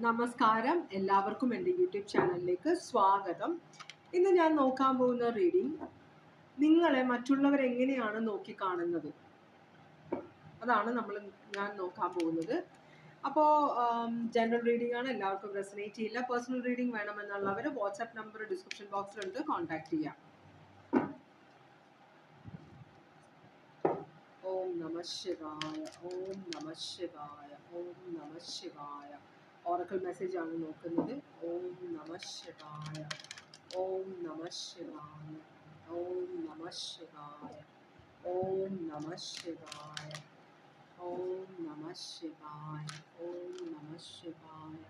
നമസ്കാരം. എല്ലാവർക്കും എന്റെ യൂട്യൂബ് ചാനലിലേക്ക് സ്വാഗതം. ഇന്ന് ഞാൻ നോക്കാൻ പോകുന്ന റീഡിംഗ് നിങ്ങളെ മറ്റുള്ളവർ എങ്ങനെയാണ് നോക്കിക്കാണുന്നത് അതാണ് നമ്മൾ ഞാൻ നോക്കാൻ പോകുന്നത്. അപ്പോൾ ജനറൽ റീഡിംഗ് ആണ്. എല്ലാവർക്കും റെസനേറ്റ് ചെയ്യില്ല. പേഴ്സണൽ റീഡിംഗ് വേണമെന്നുള്ളവർ വാട്സാപ്പ് നമ്പർ ഡിസ്ക്രിപ്ഷൻ ബോക്സിലുണ്ട് കോൺടാക്ട് ചെയ്യാം. ഓം നമ ശിവായ. ഓം നമ ശിവായ. ഓം നമ ശിവായ. ഓറക്കൽ മെസ്സേജ് ആണ് നോക്കുന്നത്. ഓം നമ ശിവായ. ഓം നമ ശിവായ. ഓം നമ ശിവായ. ഓം നമ ശിവായ. ഓം നമ ശിവായ. ഓം നമ ശിവായ.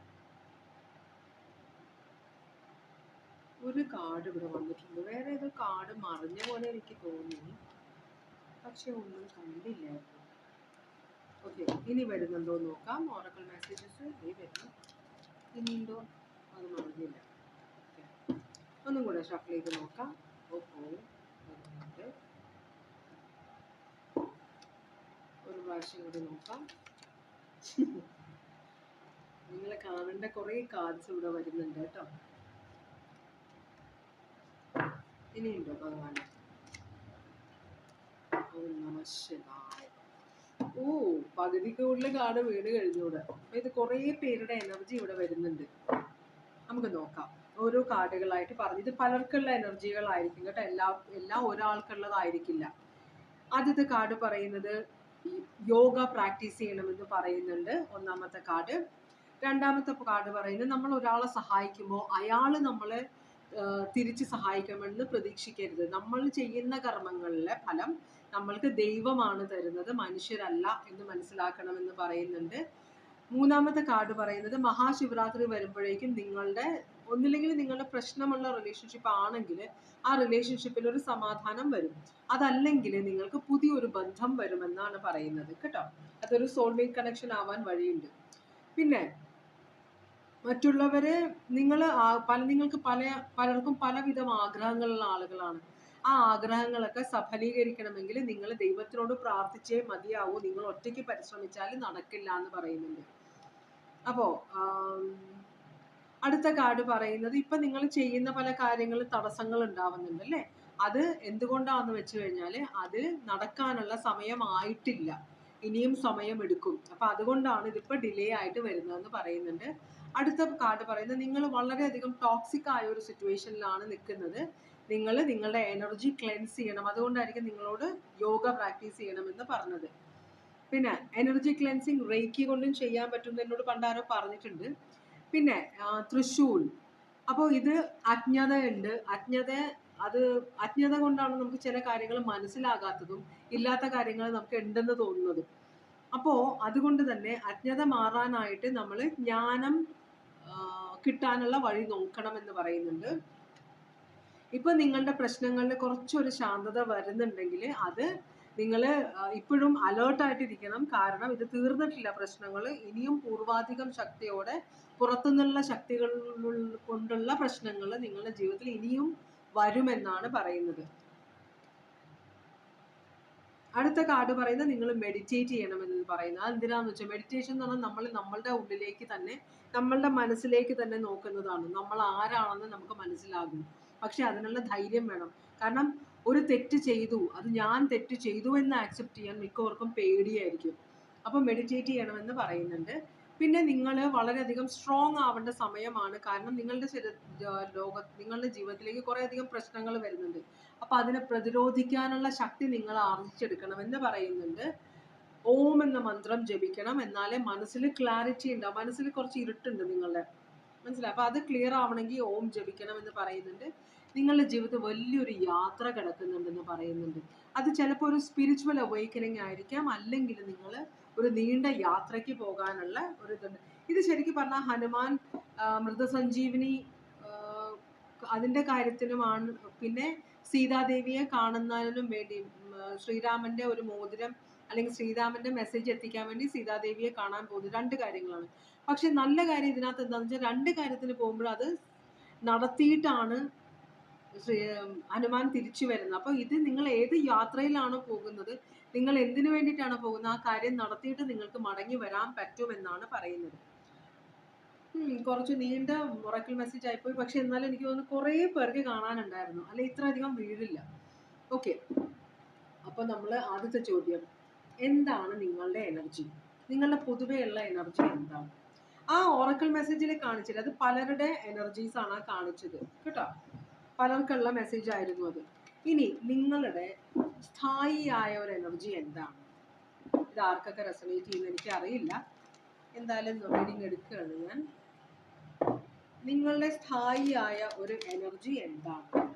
ഒരു കാർഡ് ഇവിടെ വന്നിട്ടുണ്ട്. വേറെ ഏതോ കാർഡ് മറിഞ്ഞ പോലെ എനിക്ക് തോന്നി. പക്ഷെ ഒന്നും കണ്ടില്ലായിരുന്നു ഓക്കെ ഇനി വരുന്നുണ്ടോ എന്ന് നോക്കാം. ഓറക്കൽ മെസ്സേജസ് ഇനി വരുന്നു ഇനിയുണ്ടോ അത് മറന്നില്ല ഓക്കെ ഒന്നും കൂടെ ചെയ്ത് നോക്കാം. ഓപ്പോ ഒരു പ്രാവശ്യം കൂടി നോക്കാം. നിങ്ങളെ കാണേണ്ട കുറേ കാർഡ്സ് ഇവിടെ വരുന്നുണ്ട് കേട്ടോ. ഇനിയുണ്ടോ ഭഗവാൻ ഓ നമ ശിവായ ഓ പകുതിക്ക് കൂടുതൽ കാട് വീണ് കഴിഞ്ഞൂടെ. അപ്പൊ ഇത് കുറേ പേരുടെ എനർജി ഇവിടെ വരുന്നുണ്ട്. നമുക്ക് നോക്കാം. ഓരോ കാർഡുകളായിട്ട് പറഞ്ഞു ഇത് പലർക്കുള്ള എനർജികളായിരിക്കും കേട്ടോ. എല്ലാ എല്ലാം ഒരാൾക്കുള്ളതായിരിക്കില്ല. ആദ്യത്തെ കാർഡ് പറയുന്നത് യോഗ പ്രാക്ടീസ് ചെയ്യണമെന്ന് പറയുന്നുണ്ട് ഒന്നാമത്തെ കാർഡ് രണ്ടാമത്തെ കാർഡ് പറയുന്നത് നമ്മൾ ഒരാളെ സഹായിക്കുമ്പോൾ അയാൾ നമ്മളെ തിരിച്ച് സഹായിക്കുമെന്ന് പ്രതീക്ഷിക്കരുത്. നമ്മൾ ചെയ്യുന്ന കർമ്മങ്ങളിലെ ഫലം നമ്മൾക്ക് ദൈവമാണ് തരുന്നത് മനുഷ്യരല്ല എന്ന് മനസ്സിലാക്കണമെന്ന് പറയുന്നുണ്ട്. മൂന്നാമത്തെ കാർഡ് പറയുന്നത് മഹാശിവരാത്രി വരുമ്പോഴേക്കും നിങ്ങളുടെ ഒന്നില്ലെങ്കിൽ നിങ്ങളുടെ പ്രശ്നമുള്ള റിലേഷൻഷിപ്പ് ആണെങ്കിൽ ആ റിലേഷൻഷിപ്പിൽ ഒരു സമാധാനം വരും. അതല്ലെങ്കിൽ നിങ്ങൾക്ക് പുതിയൊരു ബന്ധം വരുമെന്നാണ് പറയുന്നത് കേട്ടോ? അതൊരു സോൾമേറ്റ് കണക്ഷൻ ആവാൻ വഴിയുണ്ട്. പിന്നെ മറ്റുള്ളവരെ നിങ്ങൾ പല നിങ്ങൾക്ക് പല പലർക്കും പലവിധം ആഗ്രഹങ്ങളുള്ള ആളുകളാണ്. ആ ആഗ്രഹങ്ങളൊക്കെ സഫലീകരിക്കണമെങ്കിൽ നിങ്ങൾ ദൈവത്തിനോട് പ്രാർത്ഥിച്ചേ മതിയാവൂ. നിങ്ങൾ ഒറ്റയ്ക്ക് പരിശ്രമിച്ചാൽ നടക്കില്ല എന്ന് പറയുന്നുണ്ട്. അപ്പോ അടുത്ത കാർഡ് പറയുന്നത് ഇപ്പൊ നിങ്ങൾ ചെയ്യുന്ന പല കാര്യങ്ങളും തടസ്സങ്ങൾ ഉണ്ടാവുന്നുണ്ട് അല്ലേ? അത് എന്തുകൊണ്ടാന്ന് വെച്ച് കഴിഞ്ഞാൽ അത് നടക്കാനുള്ള സമയമായിട്ടില്ല. ഇനിയും സമയമെടുക്കും അപ്പൊ അതുകൊണ്ടാണ് ഇതിപ്പോ ഡിലേ ആയിട്ട് വരുന്നതെന്ന് പറയുന്നുണ്ട്. അടുത്ത കാർഡ് പറയുന്നത് നിങ്ങൾ വളരെയധികം ടോക്സിക് ആയ ഒരു സിറ്റുവേഷനിലാണ് നിൽക്കുന്നത്. നിങ്ങൾ നിങ്ങളുടെ എനർജി ക്ലെൻസ് ചെയ്യണം. അതുകൊണ്ടായിരിക്കും നിങ്ങളോട് യോഗ പ്രാക്ടീസ് ചെയ്യണമെന്ന് പറഞ്ഞത്. പിന്നെ എനർജി ക്ലെൻസിങ് റേക്കി കൊണ്ടും ചെയ്യാൻ പറ്റും എന്നോട് പണ്ടാരോ പറഞ്ഞിട്ടുണ്ട്. പിന്നെ തൃശ്ശൂൽ അപ്പോൾ ഇത് അജ്ഞത ഉണ്ട് അജ്ഞത അത് അജ്ഞത കൊണ്ടാണ് നമുക്ക് ചില കാര്യങ്ങൾ മനസ്സിലാകാത്തതും ഇല്ലാത്ത കാര്യങ്ങൾ നമുക്ക് ഉണ്ടെന്ന് തോന്നുന്നതും. അപ്പോൾ അതുകൊണ്ട് തന്നെ അജ്ഞത മാറാനായിട്ട് നമ്മൾ ജ്ഞാനം കിട്ടാനുള്ള വഴി നോക്കണം എന്ന് പറയുന്നുണ്ട്. ഇപ്പൊ നിങ്ങളുടെ പ്രശ്നങ്ങളിൽ കുറച്ചൊരു ശാന്തത വരുന്നുണ്ടെങ്കിൽ അത് നിങ്ങൾ ഇപ്പോഴും അലേർട്ടായിട്ടിരിക്കണം കാരണം ഇത് തീർന്നിട്ടില്ല പ്രശ്നങ്ങൾ ഇനിയും പൂർവാധികം ശക്തിയോടെ പുറത്തുനിന്നുള്ള ശക്തികൾ കൊണ്ടുള്ള പ്രശ്നങ്ങൾ നിങ്ങളുടെ ജീവിതത്തിൽ ഇനിയും വരുമെന്നാണ് പറയുന്നത്. അടുത്ത കാർഡ് പറയുന്നത് നിങ്ങൾ മെഡിറ്റേറ്റ് ചെയ്യണമെന്ന് പറയുന്നത് എന്തിനാന്ന് വെച്ചാൽ മെഡിറ്റേഷൻ എന്ന് പറഞ്ഞാൽ നമ്മൾ നമ്മളുടെ ഉള്ളിലേക്ക് തന്നെ നമ്മളുടെ മനസ്സിലേക്ക് തന്നെ നോക്കുന്നതാണ്. നമ്മൾ ആരാണെന്ന് നമുക്ക് മനസ്സിലാകും. പക്ഷെ അതിനുള്ള ധൈര്യം വേണം. കാരണം ഒരു തെറ്റ് ചെയ്തു അത് ഞാൻ തെറ്റ് ചെയ്തു എന്ന് ആക്സെപ്റ്റ് ചെയ്യാൻ മിക്കവർക്കും പേടിയായിരിക്കും. അപ്പൊ മെഡിറ്റേറ്റ് ചെയ്യണമെന്ന് പറയുന്നുണ്ട്. പിന്നെ നിങ്ങൾ വളരെയധികം സ്ട്രോങ് ആവേണ്ട സമയമാണ്. കാരണം നിങ്ങളുടെ ലോക നിങ്ങളുടെ ജീവിതത്തിലേക്ക് കുറേയധികം പ്രശ്നങ്ങൾ വരുന്നുണ്ട്. അപ്പൊ അതിനെ പ്രതിരോധിക്കാനുള്ള ശക്തി നിങ്ങൾ ആർജിച്ചെടുക്കണം എന്ന് പറയുന്നുണ്ട്. ഓം എന്ന മന്ത്രം ജപിക്കണം. എന്നാലേ മനസ്സിൽ ക്ലാരിറ്റി ഉണ്ടാവും. മനസ്സിൽ കുറച്ച് ഇരുട്ടുണ്ട് നിങ്ങളുടെ. മനസ്സിലായി? അപ്പൊ അത് ക്ലിയർ ആവണമെങ്കിൽ ഓം ജപിക്കണം എന്ന് പറയുന്നുണ്ട്. നിങ്ങളുടെ ജീവിതത്തിൽ വലിയൊരു യാത്ര കിടക്കുന്നുണ്ടെന്ന് പറയുന്നുണ്ട്. അത് ചിലപ്പോൾ ഒരു സ്പിരിച്വൽ അവൈക്കനിങ് ആയിരിക്കാം. അല്ലെങ്കിൽ നിങ്ങൾ ഒരു നീണ്ട യാത്രയ്ക്ക് പോകാനുള്ള ഒരു ഇതുണ്ട്. ഇത് ശരിക്കും പറഞ്ഞാൽ ഹനുമാൻ മൃതസഞ്ജീവിനി അതിന്റെ കാര്യത്തിനുമാണ് പിന്നെ സീതാദേവിയെ കാണുന്നതിനും വേണ്ടി ശ്രീരാമന്റെ ഒരു മോതിരം അല്ലെങ്കിൽ ശ്രീരാമന്റെ മെസ്സേജ് എത്തിക്കാൻ വേണ്ടി സീതാദേവിയെ കാണാൻ പോകുന്നത് രണ്ട് കാര്യങ്ങളാണ്. പക്ഷെ നല്ല കാര്യം ഇതിനകത്ത് എന്താണെന്ന് വെച്ചാൽ രണ്ട് കാര്യത്തിന് പോകുമ്പോൾ അത് നടത്തിയിട്ടാണ് ഹനുമാൻ തിരിച്ചു വരുന്നത്. അപ്പോൾ ഇത് നിങ്ങൾ ഏത് യാത്രയിലാണോ പോകുന്നത്? നിങ്ങൾ എന്തിനു വേണ്ടിയിട്ടാണ് പോകുന്നത്? ആ കാര്യം നടത്തിയിട്ട് നിങ്ങൾക്ക് മടങ്ങി വരാൻ പറ്റുമെന്നാണ് പറയുന്നത്. കുറച്ച് നീണ്ട മുറക്കൽ മെസ്സേജ് ആയിപ്പോയി. പക്ഷെ എന്നാലും എനിക്ക് തോന്നുന്നു കുറേ പേർക്ക് കാണാനുണ്ടായിരുന്നു. അല്ലെ ഇത്ര അധികം വീഴില്ല ഓക്കെ അപ്പോൾ നമ്മൾ ആദ്യത്തെ ചോദ്യം. എന്താണ് നിങ്ങളുടെ എനർജി നിങ്ങളുടെ പൊതുവെയുള്ള എനർജി എന്താണ്? ആ ഓറക്കൽ മെസ്സേജിൽ കാണിച്ചില്ല. അത് പലരുടെ എനർജീസ് ആണ് ആ കാണിച്ചത്. കേട്ടോ? പലർക്കുള്ള മെസ്സേജ് ആയിരുന്നു അത്. ഇനി നിങ്ങളുടെ സ്ഥായിയായ ഒരു എനർജി എന്താണ്? ഇത് ആർക്കൊക്കെ റെസണേറ്റ് ചെയ്യുന്നു എനിക്ക് അറിയില്ല എന്തായാലും റീഡിങ് എടുക്കുകയാണ് ഞാൻ. നിങ്ങളുടെ സ്ഥായിയായ ഒരു എനർജി എന്താണ്?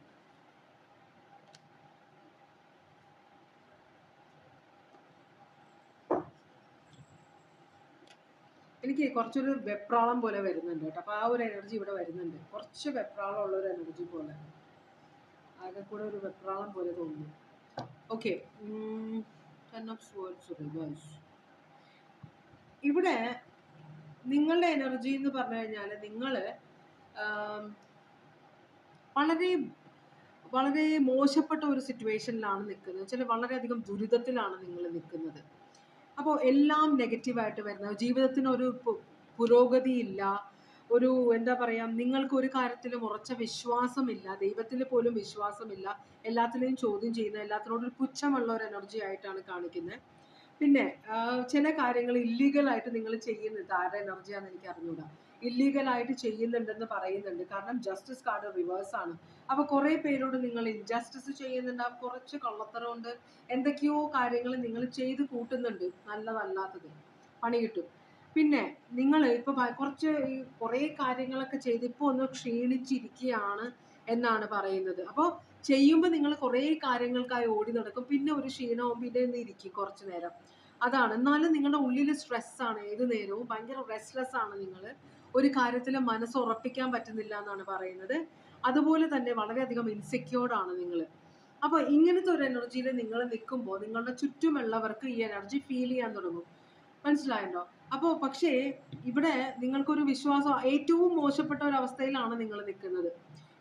എനിക്ക് കുറച്ചൊരു വെപ്രാളം പോലെ വരുന്നുണ്ട് കേട്ടോ. അപ്പോൾ ആ ഒരു എനർജി ഇവിടെ വരുന്നുണ്ട്. കുറച്ച് വെപ്രാളം ഉള്ള ഒരു എനർജി പോലെ. ആകെ കൂടെ ഒരു വെപ്രാളം പോലെ തോന്നുന്നു ഓക്കെ ഇവിടെ നിങ്ങളുടെ എനർജി എന്ന് പറഞ്ഞു കഴിഞ്ഞാൽ നിങ്ങൾ വളരെ വളരെ മോശപ്പെട്ട ഒരു സിറ്റുവേഷനിലാണ് നിൽക്കുന്നത്. വെച്ചാൽ വളരെയധികം ദുരിതത്തിലാണ് നിങ്ങൾ നിൽക്കുന്നത്. അപ്പോൾ എല്ലാം നെഗറ്റീവായിട്ട് വരുന്നത്. ജീവിതത്തിന് ഒരു പുരോഗതിയില്ല. ഒരു എന്താ പറയാ നിങ്ങൾക്ക് ഒരു കാര്യത്തിലും ഉറച്ച വിശ്വാസമില്ല. ദൈവത്തിൽ പോലും വിശ്വാസമില്ല. എല്ലാത്തിനെയും ചോദ്യം ചെയ്യുന്ന എല്ലാത്തിനോടും പുച്ഛമുള്ള ഒരു എനർജി ആയിട്ടാണ് കാണിക്കുന്നത്. പിന്നെ ചില കാര്യങ്ങൾ ഇല്ലീഗലായിട്ട് നിങ്ങൾ ചെയ്യുന്നത് ആരുടെ എനർജിയാണെന്ന് എനിക്ക് അറിഞ്ഞൂടാ. ഇല്ലീഗലായിട്ട് ചെയ്യുന്നുണ്ടെന്ന് പറയുന്നുണ്ട്. കാരണം ജസ്റ്റിസ് കാർഡ് റിവേഴ്സ് ആണ്. അപ്പൊ കുറെ പേരോട് നിങ്ങൾ ഇൻജസ്റ്റിസ് ചെയ്യുന്നുണ്ട്. ആ കുറച്ച് കള്ളത്തരമുണ്ട്. എന്തൊക്കെയോ കാര്യങ്ങൾ നിങ്ങൾ ചെയ്ത് കൂട്ടുന്നുണ്ട്. നല്ലതല്ലാത്തത്. പണി കിട്ടും. പിന്നെ നിങ്ങൾ ഇപ്പൊ ഭ- കുറച്ച് ഈ കുറേ കാര്യങ്ങളൊക്കെ ചെയ്ത് ഇപ്പൊ ഒന്ന് ക്ഷീണിച്ചിരിക്കുകയാണ് എന്നാണ് പറയുന്നത്. അപ്പോൾ ചെയ്യുമ്പോൾ നിങ്ങൾ കുറേ കാര്യങ്ങൾക്കായി ഓടി നടക്കും. പിന്നെ ഒരു ക്ഷീണവും പിന്നെ ഒന്ന് ഇരിക്കും കുറച്ച് നേരം. അതാണ്. എന്നാലും നിങ്ങളുടെ ഉള്ളിൽ സ്ട്രെസ്സാണ് ഏത് നേരവും ഭയങ്കര റെസ്റ്റ്ലെസ് ആണ് നിങ്ങൾ ഒരു കാര്യത്തിൽ മനസ്സ് ഉറപ്പിക്കാൻ പറ്റുന്നില്ല എന്നാണ് പറയുന്നത്. അതുപോലെ തന്നെ വളരെയധികം ഇൻസെക്യൂർഡ് ആണ് നിങ്ങൾ അപ്പോൾ ഇങ്ങനത്തെ ഒരു എനർജിയിൽ നിങ്ങൾ നിൽക്കുമ്പോൾ നിങ്ങളുടെ ചുറ്റുമുള്ളവർക്ക് ഈ എനർജി ഫീൽ ചെയ്യാൻ തുടങ്ങും. മനസ്സിലായല്ലോ? അപ്പോൾ പക്ഷേ ഇവിടെ നിങ്ങൾക്കൊരു വിശ്വാസം ഏറ്റവും മോശപ്പെട്ട ഒരു അവസ്ഥയിലാണ് നിങ്ങൾ നിൽക്കുന്നത്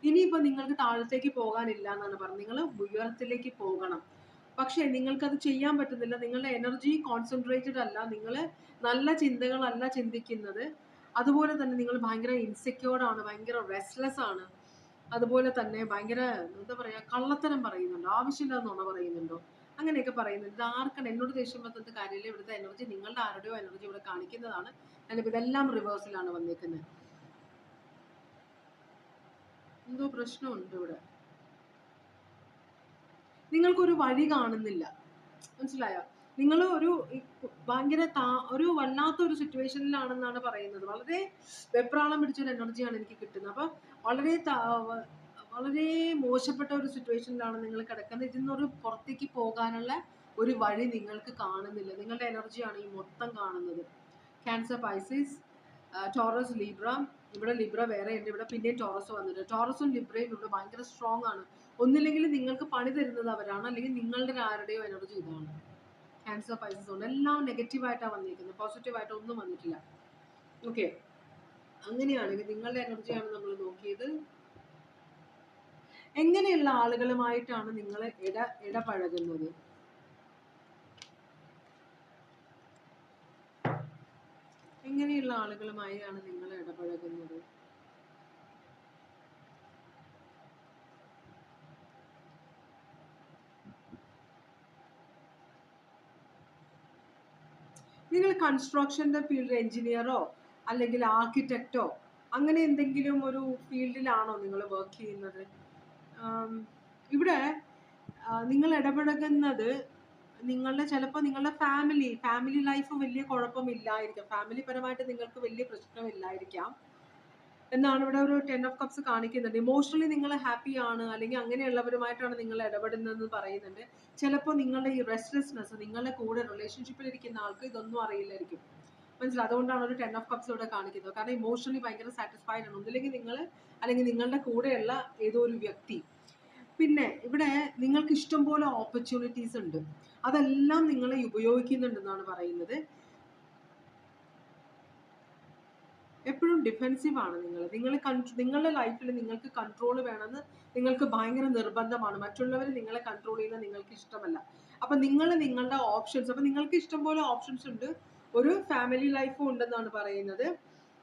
ഇനിയിപ്പോൾ നിങ്ങൾക്ക് താഴത്തേക്ക് പോകാനില്ല എന്നാണ് പറഞ്ഞത്. നിങ്ങൾ ഉയരത്തിലേക്ക് പോകണം. പക്ഷേ നിങ്ങൾക്കത് ചെയ്യാൻ പറ്റുന്നില്ല. നിങ്ങളുടെ എനർജി കോൺസെൻട്രേറ്റഡ് അല്ല. നിങ്ങൾ നല്ല ചിന്തകളല്ല ചിന്തിക്കുന്നത്. അതുപോലെ തന്നെ നിങ്ങൾ ഭയങ്കര ഇൻസെക്യൂർഡ് ആണ് ഭയങ്കര റെസ്റ്റ്ലെസ് ആണ്. അതുപോലെ തന്നെ ഭയങ്കര എന്താ പറയാ കള്ളത്തരം പറയുന്നുണ്ടോ. ആവശ്യമില്ലാതെ നുണ പറയുന്നുണ്ടോ? അങ്ങനെയൊക്കെ പറയുന്നുണ്ട്. ഇത് ആർക്കാണ്? എന്നോട് ദേഷ്യം പറ്റുന്ന കാര്യമില്ല. ഇവിടുത്തെ എനർജി നിങ്ങളുടെ ആരുടെയോ എനർജി ഇവിടെ കാണിക്കുന്നതാണ്. ഞാനിപ്പോൾ ഇതെല്ലാം റിവേഴ്സിലാണ് വന്നേക്കുന്നത് എന്തോ പ്രശ്നമുണ്ട് ഇവിടെ. നിങ്ങൾക്കൊരു വഴി കാണുന്നില്ല. മനസ്സിലായോ? നിങ്ങൾ ഒരു ഭയങ്കര താ- ഒരു വല്ലാത്ത ഒരു സിറ്റുവേഷനിലാണെന്നാണ് പറയുന്നത്. വളരെ വെപ്രാളം പിടിച്ചൊരു എനർജിയാണ് എനിക്ക് കിട്ടുന്നത്. അപ്പൊ വളരെ വളരെ മോശപ്പെട്ട ഒരു സിറ്റുവേഷനിലാണ് നിങ്ങൾ കിടക്കുന്നത്. ഇതിൽ നിന്നൊരു പുറത്തേക്ക് പോകാനുള്ള ഒരു വഴി നിങ്ങൾക്ക് കാണുന്നില്ല. നിങ്ങളുടെ എനർജിയാണ് ഈ മൊത്തം കാണുന്നത്. ക്യാൻസർ പൈസീസ് ടോറസ് ലിബ്ര ഇവിടെ ലിബ്ര വേറെ ഉണ്ട്. ഇവിടെ പിന്നെയും ടോറസ് വന്നിട്ടുണ്ട്. ടോറസും ലിബ്രയും ഇവിടെ ഭയങ്കര സ്ട്രോങ് ആണ്. ഒന്നില്ലെങ്കിൽ നിങ്ങൾക്ക് പണി തരുന്നത് അവരാണ്. അല്ലെങ്കിൽ നിങ്ങളുടെ ആരുടെയോ എനർജി ഇതാണ്. ക്യാൻസർ പൈസസ് ഉണ്ട്. എല്ലാം നെഗറ്റീവായിട്ടാണ് വന്നിരിക്കുന്നത് പോസിറ്റീവായിട്ട് ഒന്നും വന്നിട്ടില്ല. ഓക്കെ അങ്ങനെയാണെങ്കിൽ നിങ്ങളുടെ എനർജിയാണ് നമ്മൾ നോക്കിയത്. എങ്ങനെയുള്ള ആളുകളുമായിട്ടാണ് നിങ്ങൾ ഇട ഇടപഴകുന്നത്? എങ്ങനെയുള്ള ആളുകളുമായാണ് നിങ്ങൾ ഇടപഴകുന്നത്? നിങ്ങൾ കൺസ്ട്രക്ഷന്റെ ഫീൽഡ് എഞ്ചിനീയറോ അല്ലെങ്കിൽ ആർക്കിടെക്റ്റോ അങ്ങനെ എന്തെങ്കിലും ഒരു ഫീൽഡിലാണോ നിങ്ങൾ വർക്ക് ചെയ്യുന്നത്? ഇവിടെ നിങ്ങൾ ഇടപഴകുന്നത് നിങ്ങളുടെ ചിലപ്പോൾ നിങ്ങളുടെ ഫാമിലി ഫാമിലി ലൈഫ് വലിയ കുഴപ്പമില്ലായിരിക്കാം. ഫാമിലി പരമായിട്ട് നിങ്ങൾക്ക് വലിയ പ്രശ്നമില്ലായിരിക്കാം. എന്നാണ് ഇവിടെ ഒരു ടെൻ ഓഫ് കപ്സ് കാണിക്കുന്നുണ്ട് ഇമോഷണലി നിങ്ങൾ ഹാപ്പി ആണ് അല്ലെങ്കിൽ അങ്ങനെയുള്ളവരുമായിട്ടാണ് നിങ്ങൾ ഇടപെടുന്നതെന്ന് പറയുന്നുണ്ട്. ചിലപ്പോൾ നിങ്ങളുടെ ഈ റെസ്റ്റ്ലെസ്നെസ് നിങ്ങളുടെ കൂടെ റിലേഷൻഷിപ്പിൽ ഇരിക്കുന്ന ആൾക്ക് ഇതൊന്നും അറിയില്ലായിരിക്കും. മനസ്സിലായി? അതുകൊണ്ടാണ് ഒരു ടെൻ ഓഫ് കപ്സ് ഇവിടെ കാണിക്കുന്നത്. കാരണം ഇമോഷണലി ഭയങ്കര സാറ്റിസ്ഫൈഡ് ആണ്. ഒന്നില്ലെങ്കിൽ നിങ്ങൾ അല്ലെങ്കിൽ നിങ്ങളുടെ കൂടെയുള്ള ഏതോ ഒരു വ്യക്തി. പിന്നെ ഇവിടെ നിങ്ങൾക്ക് ഇഷ്ടം പോലെ ഓപ്പർച്യൂണിറ്റീസ് ഉണ്ട്. അതെല്ലാം നിങ്ങളെ ഉപയോഗിക്കുന്നുണ്ടെന്നാണ് പറയുന്നത്. എപ്പോഴും ഡിഫെൻസീവ് ആണ് നിങ്ങൾ നിങ്ങൾ നിങ്ങളുടെ ലൈഫിൽ നിങ്ങൾക്ക് കൺട്രോൾ വേണമെന്ന് നിങ്ങൾക്ക് ഭയങ്കര നിർബന്ധമാണ്. മറ്റുള്ളവർ നിങ്ങളെ കൺട്രോൾ ചെയ്യുന്നത് നിങ്ങൾക്ക് ഇഷ്ടമല്ല. അപ്പൊ നിങ്ങൾ നിങ്ങളുടെ ഓപ്ഷൻസ് അപ്പൊ നിങ്ങൾക്ക് ഇഷ്ടം പോലെ ഓപ്ഷൻസ് ഉണ്ട്. ഒരു ഫാമിലി ലൈഫും ഉണ്ടെന്നാണ് പറയുന്നത്.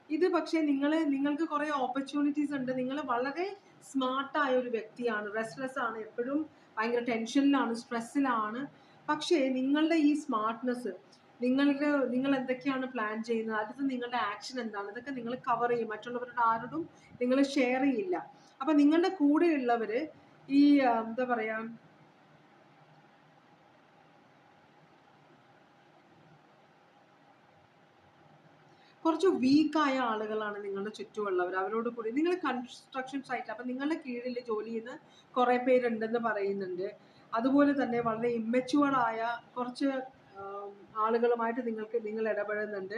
ഇത് പക്ഷേ നിങ്ങൾ നിങ്ങൾക്ക് കുറേ ഓപ്പർച്യൂണിറ്റീസ് ഉണ്ട്. നിങ്ങൾ വളരെ സ്മാർട്ടായ ഒരു വ്യക്തിയാണ്. റെസ്റ്റ്ലെസ് ആണ്. എപ്പോഴും ഭയങ്കര ടെൻഷനിലാണ് സ്ട്രെസ്സിലാണ് പക്ഷേ നിങ്ങളുടെ ഈ സ്മാർട്ട്നെസ് നിങ്ങളുടെ നിങ്ങൾ എന്തൊക്കെയാണ് പ്ലാൻ ചെയ്യുന്നത്? അടുത്ത് നിങ്ങളുടെ ആക്ഷൻ എന്താണ്? ഇതൊക്കെ നിങ്ങൾ കവർ ചെയ്യും. മറ്റുള്ളവരുടെ ആരോടും നിങ്ങൾ ഷെയർ ചെയ്യില്ല. അപ്പൊ നിങ്ങളുടെ കൂടെയുള്ളവര് ഈ എന്താ പറയാ കുറച്ച് വീക്കായ ആളുകളാണ് നിങ്ങളുടെ ചുറ്റുമുള്ളവർ. അവരോട് കൂടി നിങ്ങൾ കൺസ്ട്രക്ഷൻ സൈറ്റ് അപ്പം നിങ്ങളുടെ കീഴിൽ ജോലി ചെയ്യുന്ന കുറേ പേരുണ്ടെന്ന് പറയുന്നുണ്ട്. അതുപോലെ തന്നെ വളരെ ഇമ്മച്ചുവർ ആയ കുറച്ച് ആളുകളുമായിട്ട് നിങ്ങൾക്ക് നിങ്ങൾ ഇടപെടുന്നുണ്ട്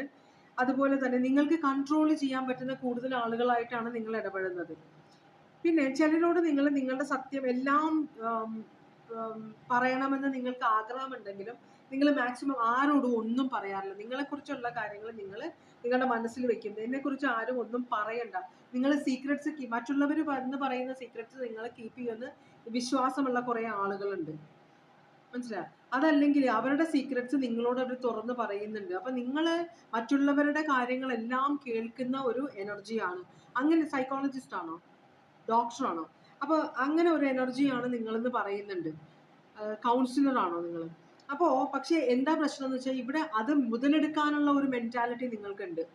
അതുപോലെ തന്നെ നിങ്ങൾക്ക് കൺട്രോൾ ചെയ്യാൻ പറ്റുന്ന കൂടുതൽ ആളുകളായിട്ടാണ് നിങ്ങൾ ഇടപെടുന്നത് പിന്നെ ചിലരോട് നിങ്ങൾ നിങ്ങളുടെ സത്യം എല്ലാം പറയണമെന്ന് നിങ്ങൾക്ക് ആഗ്രഹമുണ്ടെങ്കിലും നിങ്ങൾ മാക്സിമം ആരോടും ഒന്നും പറയാറില്ല. നിങ്ങളെക്കുറിച്ചുള്ള കാര്യങ്ങൾ നിങ്ങൾ നിങ്ങളുടെ മനസ്സിൽ വെക്കും എന്നെക്കുറിച്ച് ആരും ഒന്നും പറയണ്ട. നിങ്ങൾ സീക്രട്സ് മറ്റുള്ളവർ വന്ന് പറയുന്ന സീക്രട്സ് നിങ്ങൾ കീപ്പ് ചെയ്യുമെന്ന് വിശ്വാസമുള്ള കുറേ ആളുകളുണ്ട്. മനസ്സിലായോ? അതല്ലെങ്കിൽ അവരുടെ സീക്രട്സ് നിങ്ങളോട് അവർ തുറന്ന് പറയുന്നുണ്ട്. അപ്പൊ നിങ്ങൾ മറ്റുള്ളവരുടെ കാര്യങ്ങളെല്ലാം കേൾക്കുന്ന ഒരു എനർജിയാണ് അങ്ങനെ സൈക്കോളജിസ്റ്റ് ആണോ? ഡോക്ടറാണോ അപ്പൊ അങ്ങനെ ഒരു എനർജിയാണ് നിങ്ങളെന്ന് പറയുന്നുണ്ട്. കൗൺസിലർ ആണോ നിങ്ങൾ അപ്പോ പക്ഷെ എന്താ പ്രശ്നം എന്ന് വെച്ചാൽ ഇവിടെ അത് മുതലെടുക്കാനുള്ള ഒരു മെന്റാലിറ്റി നിങ്ങൾക്കുണ്ട്.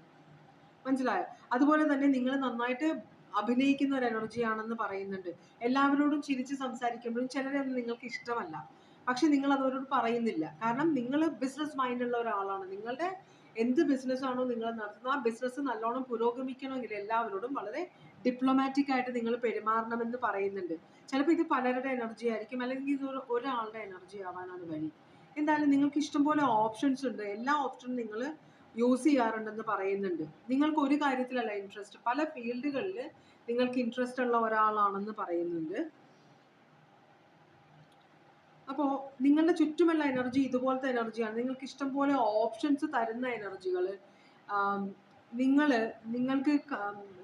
മനസ്സിലായോ? അതുപോലെ തന്നെ നിങ്ങൾ നന്നായിട്ട് അഭിനയിക്കുന്ന ഒരു എനർജിയാണെന്ന് പറയുന്നുണ്ട്. എല്ലാവരോടും ചിരിച്ച് സംസാരിക്കുമ്പോഴും ചിലരൊന്നും നിങ്ങൾക്ക് ഇഷ്ടമല്ല. പക്ഷെ നിങ്ങൾ അതവരോട് പറയുന്നില്ല. കാരണം നിങ്ങൾ ബിസിനസ് മൈൻഡ് ഉള്ള ഒരാളാണ്. നിങ്ങളുടെ എന്ത് ബിസിനസ്സാണോ നിങ്ങൾ നടത്തുന്നത് ആ ബിസിനസ് നല്ലോണം പുരോഗമിക്കണമെങ്കിൽ എല്ലാവരോടും വളരെ ഡിപ്ലോമാറ്റിക് ആയിട്ട് നിങ്ങൾ പെരുമാറണമെന്ന് പറയുന്നുണ്ട്. ചിലപ്പോൾ ഇത് പലരുടെ എനർജി ആയിരിക്കും. അല്ലെങ്കിൽ ഇത് ഒരു- ഒരാളുടെ എനർജി ആവാനാണ് വഴി. എന്തായാലും നിങ്ങൾക്ക് ഇഷ്ടംപോലെ ഓപ്ഷൻസ് ഉണ്ട്. എല്ലാ ഓപ്ഷനും നിങ്ങൾ യൂസ് ചെയ്യാറുണ്ടെന്ന് പറയുന്നുണ്ട്. നിങ്ങൾക്ക് ഒരു കാര്യത്തിലല്ല ഇൻട്രസ്റ്റ് പല ഫീൽഡുകളിൽ നിങ്ങൾക്ക് ഇൻട്രസ്റ്റ് ഉള്ള ഒരാളാണെന്ന് പറയുന്നുണ്ട്. അപ്പോൾ നിങ്ങളുടെ ചുറ്റുമുള്ള എനർജി ഇതുപോലത്തെ എനർജിയാണ് നിങ്ങൾക്ക് ഇഷ്ടംപോലെ ഓപ്ഷൻസ് തരുന്ന എനർജികൾ നിങ്ങൾ നിങ്ങൾക്ക്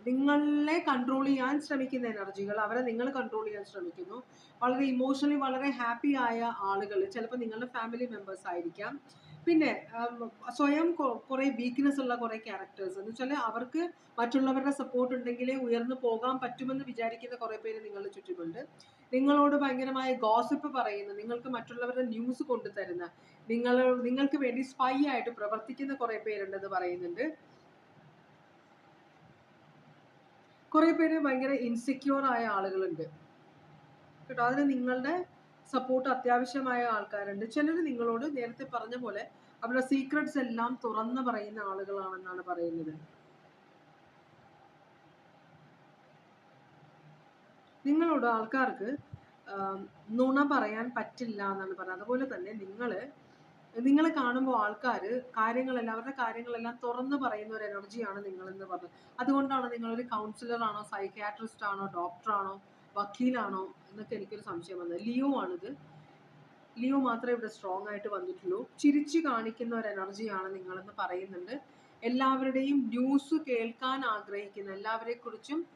നിങ്ങളെ കൺട്രോൾ ചെയ്യാൻ ശ്രമിക്കുന്ന എനർജികൾ അവരെ നിങ്ങൾ കൺട്രോൾ ചെയ്യാൻ ശ്രമിക്കുന്നു. വളരെ ഇമോഷണലി വളരെ ഹാപ്പി ആയ ആളുകൾ ചിലപ്പോൾ നിങ്ങളുടെ ഫാമിലി മെമ്പേഴ്സ് ആയിരിക്കാം. പിന്നെ സ്വയം കുറേ വീക്ക്നെസ് ഉള്ള കുറേ ക്യാരക്ടേഴ്സ് എന്ന് വെച്ചാൽ അവർക്ക് മറ്റുള്ളവരുടെ സപ്പോർട്ട് ഉണ്ടെങ്കിലേ ഉയർന്നു പോകാൻ പറ്റുമെന്ന് വിചാരിക്കുന്ന കുറേ പേര് നിങ്ങളുടെ ചുറ്റുമുണ്ട്. നിങ്ങളോട് ഭയങ്കരമായ ഗോസിപ്പ് പറയുന്ന നിങ്ങൾക്ക് മറ്റുള്ളവരുടെ ന്യൂസ് കൊണ്ടുതരുന്ന നിങ്ങൾ നിങ്ങൾക്ക് വേണ്ടി സ്പൈ ആയിട്ട് പ്രവർത്തിക്കുന്ന കുറേ പേരുണ്ടെന്ന് പറയുന്നുണ്ട്. കുറേ പേര് ഭയങ്കര ഇൻസെക്യൂർ ആയ ആളുകളുണ്ട്. കേട്ടോ? അതിന് നിങ്ങളുടെ സപ്പോർട്ട് അത്യാവശ്യമായ ആൾക്കാരുണ്ട്. ചിലർ നിങ്ങളോട് നേരത്തെ പറഞ്ഞ പോലെ അവരുടെ സീക്രട്സ് എല്ലാം തുറന്നു പറയുന്ന ആളുകളാണെന്നാണ് പറയുന്നത്. നിങ്ങളോട് ആൾക്കാർക്ക് നുണ പറയാൻ പറ്റില്ല എന്നാണ് പറയുന്നത് അതുപോലെ തന്നെ നിങ്ങൾ നിങ്ങളെ കാണുമ്പോൾ ആൾക്കാർ കാര്യങ്ങളെല്ലാം അവരുടെ കാര്യങ്ങളെല്ലാം തുറന്നു പറയുന്ന ഒരു എനർജിയാണ് നിങ്ങളെന്ന് പറഞ്ഞത്. അതുകൊണ്ടാണ് നിങ്ങളൊരു കൗൺസിലറാണോ സൈക്യാട്രിസ്റ്റ് ആണോ ഡോക്ടറാണോ വക്കീലാണോ എന്നൊക്കെ എനിക്കൊരു സംശയം വന്നത്. ലിയോ ആണിത്. ലിയോ മാത്രമേ ഇവിടെ സ്ട്രോങ് ആയിട്ട് വന്നിട്ടുള്ളൂ. ചിരിച്ചു കാണിക്കുന്ന ഒരു എനർജിയാണ് നിങ്ങളെന്ന് പറയുന്നുണ്ട്. എല്ലാവരുടെയും ന്യൂസ് കേൾക്കാൻ ആഗ്രഹിക്കുന്ന എല്ലാവരെ കുറിച്ചും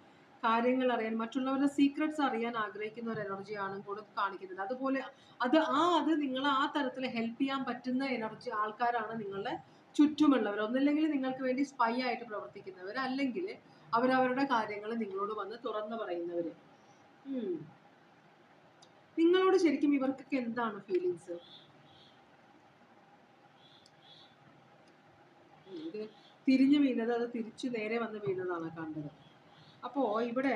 കാര്യങ്ങൾ അറിയാൻ മറ്റുള്ളവരുടെ സീക്രട്സ് അറിയാൻ ആഗ്രഹിക്കുന്ന ഒരു എനർജിയാണ് കൂടെ കാണിക്കുന്നത്. അതുപോലെ അത് ആ അത് നിങ്ങൾ ആ തരത്തിൽ ഹെൽപ്പ് ചെയ്യാൻ പറ്റുന്ന എനർജി ആൾക്കാരാണ് നിങ്ങളുടെ ചുറ്റുമുള്ളവർ. ഒന്നില്ലെങ്കിൽ നിങ്ങൾക്ക് വേണ്ടി സ്പൈ ആയിട്ട് പ്രവർത്തിക്കുന്നവർ അല്ലെങ്കിൽ അവരവരുടെ കാര്യങ്ങൾ നിങ്ങളോട് വന്ന് തുറന്നു പറയുന്നവർ. നിങ്ങളോട് ശരിക്കും ഇവർക്കൊക്കെ എന്താണ് ഫീലിങ്സ് ഇത് തിരിഞ്ഞു വീണത് അത് തിരിച്ചു നേരെ വന്ന് വീണതാണ് കണ്ടത്? അപ്പോ ഇവിടെ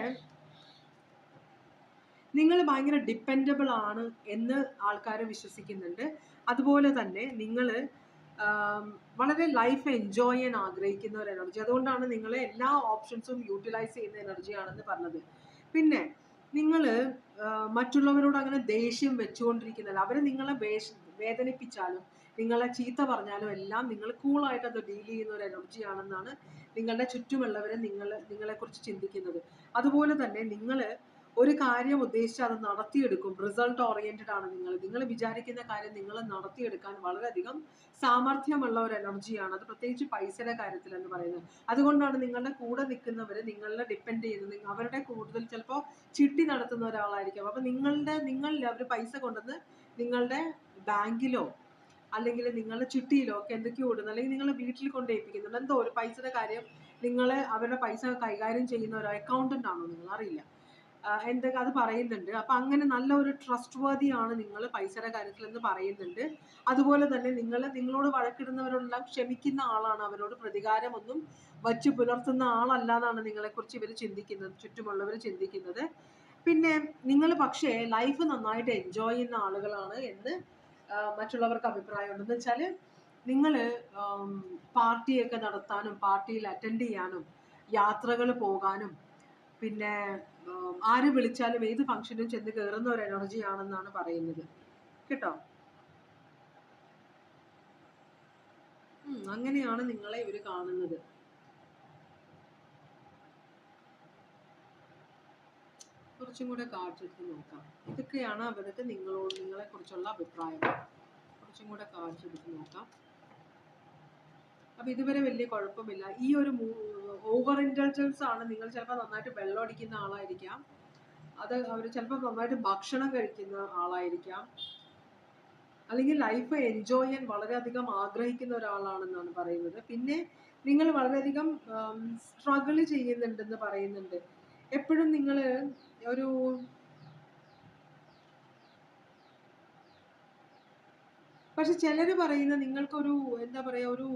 നിങ്ങൾ ഭയങ്കര ഡിപ്പെൻഡബിൾ ആണ് എന്ന് ആൾക്കാർ വിശ്വസിക്കുന്നുണ്ട്. അതുപോലെ തന്നെ നിങ്ങൾ വളരെ ലൈഫ് എൻജോയ് ചെയ്യാൻ ആഗ്രഹിക്കുന്ന ഒരു എനർജി അതുകൊണ്ടാണ് നിങ്ങൾ എല്ലാ ഓപ്ഷൻസും യൂട്ടിലൈസ് ചെയ്യുന്ന എനർജിയാണെന്ന് പറഞ്ഞത്. പിന്നെ നിങ്ങൾ മറ്റുള്ളവരോട് അങ്ങനെ ദേഷ്യം വെച്ചുകൊണ്ടിരിക്കുന്നില്ല. അവർ നിങ്ങളെ വേദനിപ്പിച്ചാലും നിങ്ങളെ ചീത്ത പറഞ്ഞാലും എല്ലാം നിങ്ങൾ കൂളായിട്ട് അത് ഡീൽ ചെയ്യുന്ന ഒരു എനർജിയാണെന്നാണ് നിങ്ങളുടെ ചുറ്റുമുള്ളവരെ നിങ്ങൾ നിങ്ങളെക്കുറിച്ച് ചിന്തിക്കുന്നത്. അതുപോലെ തന്നെ നിങ്ങൾ ഒരു കാര്യം ഉദ്ദേശിച്ച് അത് നടത്തിയെടുക്കും. റിസൾട്ട് ഓറിയന്റഡ് ആണ് നിങ്ങൾ. നിങ്ങൾ വിചാരിക്കുന്ന കാര്യം നിങ്ങൾ നടത്തിയെടുക്കാൻ വളരെയധികം സാമർഥ്യമുള്ള ഒരു എനർജിയാണ് അത് പ്രത്യേകിച്ച് പൈസയുടെ കാര്യത്തിൽ എന്ന് പറയുന്നത്. അതുകൊണ്ടാണ് നിങ്ങളുടെ കൂടെ നിൽക്കുന്നവർ നിങ്ങളെ ഡിപ്പെൻഡ് ചെയ്യുന്നത്. അവരുടെ കൂടുതൽ ചിലപ്പോൾ ചിട്ടി നടത്തുന്ന ഒരാളായിരിക്കും. അപ്പോൾ നിങ്ങളുടെ നിങ്ങളിൽ അവർ പൈസ കൊണ്ടുവന്ന് നിങ്ങളുടെ ബാങ്കിലോ അല്ലെങ്കിൽ നിങ്ങളുടെ ചിട്ടിയിലോ ഒക്കെ എന്തൊക്കെയോ ഇടുന്നു അല്ലെങ്കിൽ നിങ്ങൾ വീട്ടിൽ കൊണ്ട് ഏൽപ്പിക്കുന്നുണ്ട്. എന്തോ ഒരു പൈസയുടെ കാര്യം നിങ്ങൾ അവരുടെ പൈസ കൈകാര്യം ചെയ്യുന്ന ഒരു അക്കൗണ്ടന്റ് ആണോ നിങ്ങൾ? അറിയില്ല. എന്തൊക്കെ അത് പറയുന്നുണ്ട്. അപ്പൊ അങ്ങനെ നല്ല ഒരു ട്രസ്റ്റ് ആണ് നിങ്ങൾ പൈസയുടെ കാര്യത്തിൽ എന്ന് പറയുന്നുണ്ട്. അതുപോലെ തന്നെ നിങ്ങൾ നിങ്ങളോട് വഴക്കിടുന്നവരോടെല്ലാം ക്ഷമിക്കുന്ന ആളാണ് അവരോട് പ്രതികാരമൊന്നും വച്ച് പുലർത്തുന്ന ആളല്ല എന്നാണ് നിങ്ങളെക്കുറിച്ച് ഇവർ ചിന്തിക്കുന്നത് ചുറ്റുമുള്ളവർ ചിന്തിക്കുന്നത്. പിന്നെ നിങ്ങൾ പക്ഷേ ലൈഫ് നന്നായിട്ട് എൻജോയ് ചെയ്യുന്ന ആളുകളാണ് എന്ന് മറ്റുള്ളവർക്ക് അഭിപ്രായം എന്ന് വെച്ചാൽ നിങ്ങൾ പാർട്ടിയൊക്കെ നടത്താനും പാർട്ടിയിൽ അറ്റൻഡ് ചെയ്യാനും യാത്രകൾ പോകാനും പിന്നെ ആര് വിളിച്ചാലും ഏത് ഫംഗ്ഷനും ചെന്ന് കയറുന്ന ഒരു എനർജി ആണെന്നാണ് പറയുന്നത്. കേട്ടോ? അങ്ങനെയാണ് നിങ്ങളെ ഇവർ കാണുന്നത്. കുറച്ചും കൂടെ കാർഡ്സ് നോക്കാം. ഇതൊക്കെയാണ് അവരുടെ നിങ്ങളോട് നിങ്ങളെ കുറിച്ചുള്ള അഭിപ്രായം കുറച്ചും കൂടെ കാർഡ്സ് നോക്കാം. അപ്പൊ ഇതുവരെ വലിയ കുഴപ്പമില്ല. ഈ ഒരു ഓവർ ഇന്റലിജൻസ് ആണ് നിങ്ങൾ ചിലപ്പോൾ നന്നായിട്ട് വെള്ളം അടിക്കുന്ന ആളായിരിക്കാം. അത് അവർ ചിലപ്പോൾ നന്നായിട്ട് ഭക്ഷണം കഴിക്കുന്ന ആളായിരിക്കാം. അല്ലെങ്കിൽ ലൈഫ് എൻജോയ് ചെയ്യാൻ വളരെയധികം ആഗ്രഹിക്കുന്ന ഒരാളാണെന്നാണ് പറയുന്നത്. പിന്നെ നിങ്ങൾ വളരെയധികം സ്ട്രഗിൾ ചെയ്യുന്നുണ്ടെന്ന് പറയുന്നുണ്ട്. എപ്പോഴും നിങ്ങൾ ഒരു പക്ഷെ ചിലർ പറയുന്ന നിങ്ങൾക്കൊരു എന്താ പറയാ ഒരു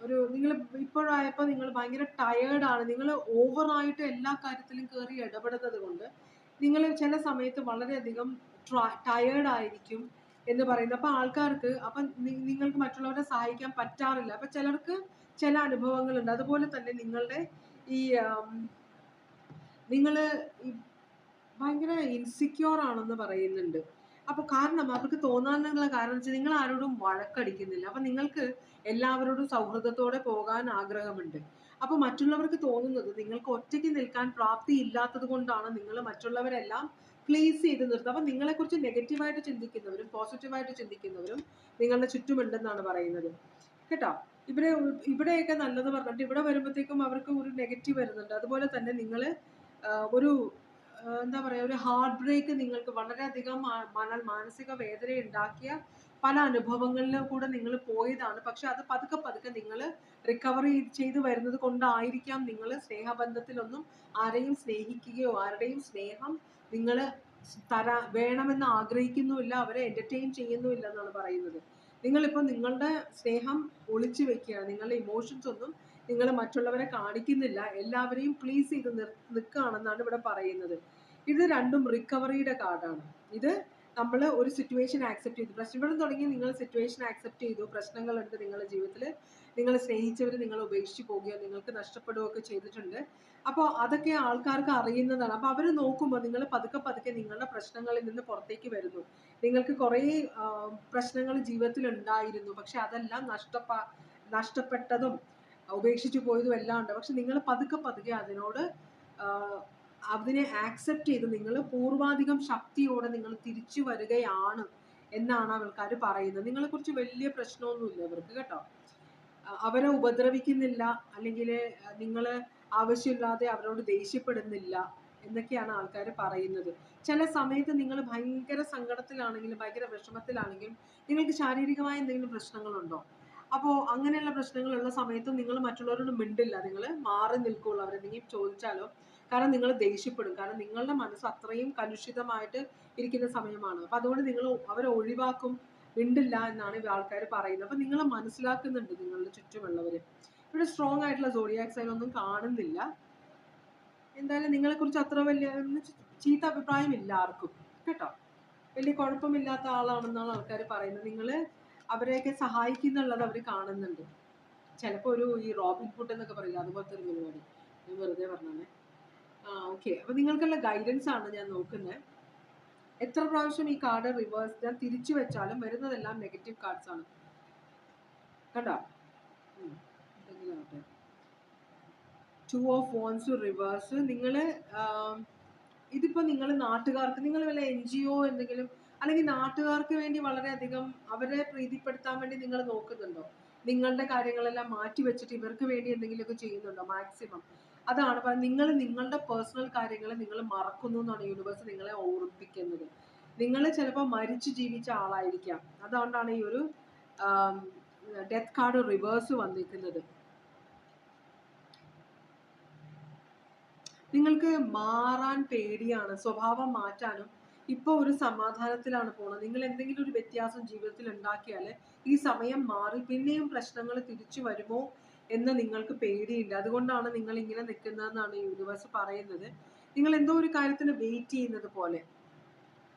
ഒരു നിങ്ങൾ ഇപ്പോഴായപ്പോൾ നിങ്ങൾ ഭയങ്കര ടയേർഡാണ് നിങ്ങൾ ഓവറായിട്ട് എല്ലാ കാര്യത്തിലും കയറി ഇടപെടുന്നത് കൊണ്ട് നിങ്ങൾ ചില സമയത്ത് വളരെയധികം ടയേർഡ് ആയിരിക്കും എന്ന് പറയുന്നത് അപ്പൊ ആൾക്കാർക്ക് അപ്പൊ നിങ്ങൾക്ക് മറ്റുള്ളവരെ സഹായിക്കാൻ പറ്റാറില്ല. അപ്പൊ ചിലർക്ക് ചില അനുഭവങ്ങളുണ്ട്. അതുപോലെ തന്നെ നിങ്ങളുടെ ഈ നിങ്ങൾ ഭയങ്കര ഇൻസിക്യൂർ ആണെന്ന് പറയുന്നുണ്ട്. അപ്പൊ കാരണം അവർക്ക് തോന്നാനുള്ള കാരണം നിങ്ങൾ ആരോടും വഴക്കടിക്കുന്നില്ല. അപ്പൊ നിങ്ങൾക്ക് എല്ലാവരോടും സൗഹൃദത്തോടെ പോകാൻ ആഗ്രഹമുണ്ട്. അപ്പൊ മറ്റുള്ളവർക്ക് തോന്നുന്നത് നിങ്ങൾക്ക് ഒറ്റയ്ക്ക് നിൽക്കാൻ പ്രാപ്തി ഇല്ലാത്തത് കൊണ്ടാണ് നിങ്ങൾ മറ്റുള്ളവരെല്ലാം പ്ലീസ് ചെയ്ത് നിർത്തുക. അപ്പൊ നിങ്ങളെ കുറിച്ച് നെഗറ്റീവായിട്ട് ചിന്തിക്കുന്നവരും പോസിറ്റീവായിട്ട് ചിന്തിക്കുന്നവരും നിങ്ങളുടെ ചുറ്റുമുണ്ടെന്നാണ് പറയുന്നത്. കേട്ടോ? ഇവിടെ ഇവിടെയൊക്കെ നല്ലത് പറഞ്ഞിട്ട് ഇവിടെ വരുമ്പോഴത്തേക്കും അവർക്ക് ഒരു നെഗറ്റീവ് വരുന്നുണ്ട്. അതുപോലെ തന്നെ നിങ്ങൾ ഒരു എന്താ പറയാ ഒരു ഹാർട്ട് ബ്രേക്ക് നിങ്ങൾക്ക് വളരെയധികം മാനസിക വേദന ഉണ്ടാക്കിയ പല അനുഭവങ്ങളിലും കൂടെ നിങ്ങൾ പോയതാണ്. പക്ഷെ അത് പതുക്കെ പതുക്കെ നിങ്ങൾ റിക്കവറി ചെയ്ത് വരുന്നത് കൊണ്ടായിരിക്കാം നിങ്ങൾ സ്നേഹബന്ധത്തിലൊന്നും ആരെയും സ്നേഹിക്കുകയോ ആരുടെയും സ്നേഹം നിങ്ങൾ തരാ വേണമെന്ന് ആഗ്രഹിക്കുന്നുമില്ല അവരെ എന്റർടൈൻ ചെയ്യുന്നുമില്ല എന്നാണ് പറയുന്നത്. നിങ്ങളിപ്പോൾ നിങ്ങളുടെ സ്നേഹം ഒളിച്ചു വെക്കുകയാണ്. നിങ്ങളുടെ ഇമോഷൻസ് ഒന്നും നിങ്ങൾ മറ്റുള്ളവരെ കാണിക്കുന്നില്ല. എല്ലാവരെയും പ്ലീസ് ചെയ്ത് നിൽക്കുകയാണെന്നാണ് ഇവിടെ പറയുന്നത്. ഇത് രണ്ടും റിക്കവറിയുടെ കാർഡാണ്. ഇത് നമ്മൾ ഒരു സിറ്റുവേഷൻ ആക്സെപ്റ്റ് ചെയ്തു. പ്രശ്നം ഇവിടെ തുടങ്ങി നിങ്ങൾ സിറ്റുവേഷൻ ആക്സെപ്റ്റ് ചെയ്തു. പ്രശ്നങ്ങളുണ്ട് നിങ്ങളുടെ ജീവിതത്തിൽ നിങ്ങൾ സ്നേഹിച്ചവർ നിങ്ങൾ ഉപേക്ഷിച്ച് പോവുകയോ നിങ്ങൾക്ക് നഷ്ടപ്പെടുകയോ ഒക്കെ ചെയ്തിട്ടുണ്ട്. അപ്പോൾ അതൊക്കെ ആൾക്കാർക്ക് അറിയുന്നതാണ്. അപ്പോൾ അവർ നോക്കുമ്പോൾ നിങ്ങൾ പതുക്കെ പതുക്കെ നിങ്ങളുടെ പ്രശ്നങ്ങളിൽ നിന്ന് പുറത്തേക്ക് വരുന്നു. നിങ്ങൾക്ക് കുറേ പ്രശ്നങ്ങൾ ജീവിതത്തിൽ ഉണ്ടായിരുന്നു. പക്ഷെ അതെല്ലാം നഷ്ടപ്പ നഷ്ടപ്പെട്ടതും ഉപേക്ഷിച്ചു പോയതും എല്ലാം ഉണ്ട്. പക്ഷെ നിങ്ങൾ പതുക്കെ പതുക്കെ അതിനോട് അതിനെ ആക്സെപ്റ്റ് ചെയ്ത് നിങ്ങൾ പൂർവാധികം ശക്തിയോടെ നിങ്ങൾ തിരിച്ചു വരികയാണ് എന്നാണ് ആൾക്കാർ പറയുന്നത്. നിങ്ങളെ കുറിച്ച് വലിയ പ്രശ്നമൊന്നുമില്ല ഇവർക്ക് കേട്ടോ. അവരെ ഉപദ്രവിക്കുന്നില്ല അല്ലെങ്കിൽ നിങ്ങൾ ആവശ്യമില്ലാതെ അവരോട് ദേഷ്യപ്പെടുന്നില്ല എന്നൊക്കെയാണ് ആൾക്കാർ പറയുന്നത്. ചില സമയത്ത് നിങ്ങൾ ഭയങ്കര സങ്കടത്തിലാണെങ്കിലും ഭയങ്കര വിഷമത്തിലാണെങ്കിലും നിങ്ങൾക്ക് ശാരീരികമായ എന്തെങ്കിലും പ്രശ്നങ്ങളുണ്ടോ? അപ്പോൾ അങ്ങനെയുള്ള പ്രശ്നങ്ങളുള്ള സമയത്ത് നിങ്ങൾ മറ്റുള്ളവരോട് മിണ്ടില്ല. നിങ്ങൾ മാറി നിൽക്കുള്ളൂ. അവരെന്തെങ്കിലും ചോദിച്ചാലോ കാരണം നിങ്ങൾ ദേഷ്യപ്പെടും. കാരണം നിങ്ങളുടെ മനസ്സ് അത്രയും കലുഷിതമായിട്ട് ഇരിക്കുന്ന സമയമാണ്. അപ്പൊ അതുകൊണ്ട് നിങ്ങൾ അവരെ ഒഴിവാക്കും. ഉണ്ടില്ല എന്നാണ് ആൾക്കാർ പറയുന്നത്. അപ്പൊ നിങ്ങളെ മനസ്സിലാക്കുന്നുണ്ട് നിങ്ങളുടെ ചുറ്റുമുള്ളവര്. ഇവിടെ സ്ട്രോങ് ആയിട്ടുള്ള സോഡിയാക് സൈൻ ഒന്നും കാണുന്നില്ല. എന്തായാലും നിങ്ങളെ കുറിച്ച് അത്ര വലിയ ചീത്ത അഭിപ്രായം ഇല്ല ആർക്കും. കേട്ടോ? വലിയ കുഴപ്പമില്ലാത്ത ആളാണെന്നാണ് ആൾക്കാർ പറയുന്നത്. നിങ്ങൾ അവരെയൊക്കെ സഹായിക്കുന്നുള്ളത് അവർ കാണുന്നുണ്ട്. ചിലപ്പോൾ ഒരു ഈ റോബിൻ ഫുഡ് എന്നൊക്കെ പറയില്ല? അതുപോലത്തെ ഒരു പരിപാടി. ഞാൻ വെറുതെ പറഞ്ഞേ ആ ഓക്കെ അപ്പൊ നിങ്ങൾക്കുള്ള ഗൈഡൻസ് ആണ് ഞാൻ നോക്കുന്നത് എത്ര പ്രാവശ്യം ഈ കാർഡ് റിവേഴ്സ് ഞാൻ തിരിച്ചു വെച്ചാലും വരുന്നതെല്ലാം നെഗറ്റീവ് കാർഡ്സ് ആണ്. കണ്ടോ? ടു ഓഫ് വോൺസ് റിവേഴ്സ് നിങ്ങൾ ഇതിപ്പോ നിങ്ങൾ നാട്ടുകാർക്ക് നിങ്ങൾ വല്ല എൻ ജി ഒ എന്തെങ്കിലും അല്ലെങ്കിൽ നാട്ടുകാർക്ക് വേണ്ടി വളരെയധികം അവരെ പ്രീതിപ്പെടുത്താൻ വേണ്ടി നിങ്ങൾ നോക്കുന്നുണ്ടോ? നിങ്ങളുടെ കാര്യങ്ങളെല്ലാം മാറ്റി വെച്ചിട്ട് ഇവർക്ക് വേണ്ടി എന്തെങ്കിലുമൊക്കെ ചെയ്യുന്നുണ്ടോ? മാക്സിമം അതാണ് പറയുന്നത് നിങ്ങൾ നിങ്ങളുടെ പേഴ്സണൽ കാര്യങ്ങൾ നിങ്ങൾ മറക്കുന്നു എന്നാണ് യൂണിവേഴ്സ് നിങ്ങളെ ഓർമ്മിപ്പിക്കുന്നത്. നിങ്ങൾ ചിലപ്പോൾ മരിച്ചു ജീവിച്ച ആളായിരിക്കാം. അതുകൊണ്ടാണ് ഈ ഒരു ഡെത്ത് കാർഡ് റിവേഴ്സ് വന്നിരിക്കുന്നത്. നിങ്ങൾക്ക് മാറാൻ പേടിയാണ് സ്വഭാവം മാറ്റാനും ഇപ്പോൾ ഒരു സമാധാനത്തിലാണ് പോകുന്നത് നിങ്ങൾ എന്തെങ്കിലും ഒരു വ്യത്യാസം ജീവിതത്തിൽ ഉണ്ടാക്കിയാൽ ഈ സമയം മാറി പിന്നെയും പ്രശ്നങ്ങൾ തിരിച്ചു വരുമോ എന്ന് നിങ്ങൾക്ക് പേടിയില്ല. അതുകൊണ്ടാണ് നിങ്ങൾ ഇങ്ങനെ നിൽക്കുന്നതെന്നാണ് യൂണിവേഴ്സ് പറയുന്നത്. നിങ്ങൾ എന്തോ ഒരു കാര്യത്തിന് വെയിറ്റ് ചെയ്യുന്നത് പോലെ.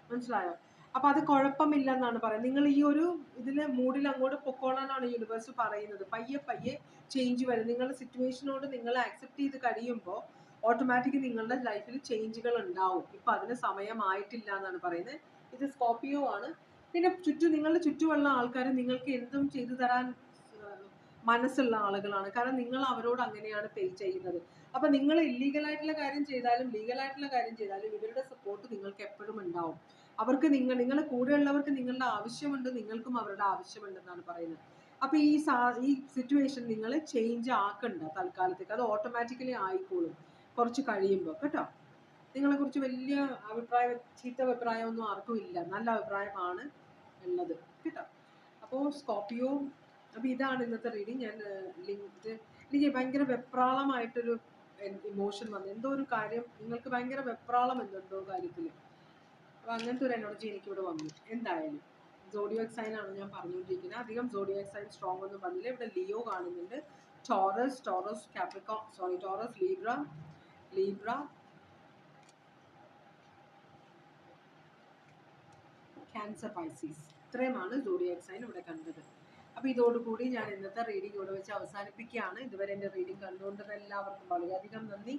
മനസ്സിലായോ? അപ്പൊ അത് കുഴപ്പമില്ല എന്നാണ് പറയുന്നത്. നിങ്ങൾ ഈ ഒരു ഇതിലെ മൂഡിൽ അങ്ങോട്ട് പൊക്കോളാനാണ് യൂണിവേഴ്സ് പറയുന്നത്. പയ്യെ പയ്യെ ചേഞ്ച് വരും നിങ്ങളുടെ സിറ്റുവേഷനോട് നിങ്ങൾ ആക്സെപ്റ്റ് ചെയ്ത് കഴിയുമ്പോൾ ഓട്ടോമാറ്റിക്കലി നിങ്ങളുടെ ലൈഫിൽ ചേഞ്ചുകൾ ഉണ്ടാവും. ഇപ്പൊ അതിന് സമയമായിട്ടില്ല എന്നാണ് പറയുന്നത്. ഇത് സ്കോപ്പിയോ ആണ്. പിന്നെ ചുറ്റും നിങ്ങളുടെ ചുറ്റുമുള്ള ആൾക്കാർ നിങ്ങൾക്ക് എന്തും ചെയ്തു തരാൻ മനസ്സുള്ള ആളുകളാണ്. കാരണം നിങ്ങൾ അവരോട് അങ്ങനെയാണ് പേ ചെയ്യുന്നത്. അപ്പൊ നിങ്ങൾ ഇല്ലീഗലായിട്ടുള്ള കാര്യം ചെയ്താലും ലീഗലായിട്ടുള്ള കാര്യം ചെയ്താലും ഇവരുടെ സപ്പോർട്ട് നിങ്ങൾക്ക് എപ്പോഴും ഉണ്ടാവും. അവർക്ക് നിങ്ങൾ നിങ്ങളുടെ കൂടെയുള്ളവർക്ക് നിങ്ങളുടെ ആവശ്യമുണ്ട് നിങ്ങൾക്കും അവരുടെ ആവശ്യമുണ്ടെന്നാണ് പറയുന്നത്. അപ്പൊ ഈ സാ ഈ സിറ്റുവേഷൻ നിങ്ങൾ ചേഞ്ച് ആക്കണ്ട തൽക്കാലത്തേക്ക്. അത് ഓട്ടോമാറ്റിക്കലി ആയിക്കോളും. കുറച്ച് കഴിയുമ്പോൾ കേട്ടോ? നിങ്ങളെ കുറിച്ച് വലിയ അഭിപ്രായം ചീത്ത അഭിപ്രായമൊന്നും ആർക്കും ഇല്ല. നല്ല അഭിപ്രായമാണ് ഉള്ളത്. കേട്ടോ? അപ്പോൾ സ്കോപ്പിയോ അപ്പോൾ ഇതാണ് ഇന്നത്തെ റീഡിങ് ഞാൻ ലിങ്ക് എനിക്ക് ഭയങ്കര വെപ്രാളമായിട്ടൊരു ഇമോഷൻ വന്നു. എന്തോ ഒരു കാര്യം നിങ്ങൾക്ക് ഭയങ്കര വെപ്രാളം എന്തുണ്ടോ കാര്യത്തിൽ അപ്പോൾ അങ്ങനത്തെ ഒരു എനർജി എനിക്കിവിടെ വന്നു. എന്തായാലും സോഡിയോക് സൈൻ ആണ് ഞാൻ പറഞ്ഞുകൊണ്ടിരിക്കുന്നത്. അധികം സോഡിയോക് സൈൻ സ്ട്രോങ് ഒന്നും വന്നില്ല. ഇവിടെ ലിയോ കാണുന്നുണ്ട്. Taurus Taurus Capricorn sorry Taurus Libra Libra Cancer Pisces ഇത്രയുമാണ് സോഡിയാക് സൈൻ ഇവിടെ കണ്ടത്. അപ്പോൾ ഇതോടുകൂടി ഞാൻ ഇന്നത്തെ റീഡിംഗ് ഇവിടെ വെച്ച് അവസാനിപ്പിക്കുകയാണ്. ഇതുവരെ എന്റെ റീഡിംഗ് കണ്ടുകൊണ്ടത് എല്ലാവർക്കും വളരെയധികം നന്ദി.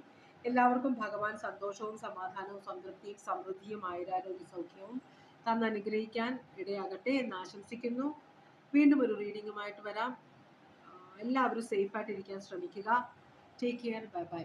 എല്ലാവർക്കും ഭഗവാൻ സന്തോഷവും സമാധാനവും സംതൃപ്തിയും സമൃദ്ധിയും ആയുരാരോഗ്യ സൗഖ്യവും തന്ന് അനുഗ്രഹിക്കാൻ ഇടയാകട്ടെ എന്ന് ആശംസിക്കുന്നു. വീണ്ടും ഒരു റീഡിങ്ങുമായിട്ട് വരാം. എല്ലാവരും സേഫായിട്ടിരിക്കാൻ ശ്രമിക്കുക. Take care bye bye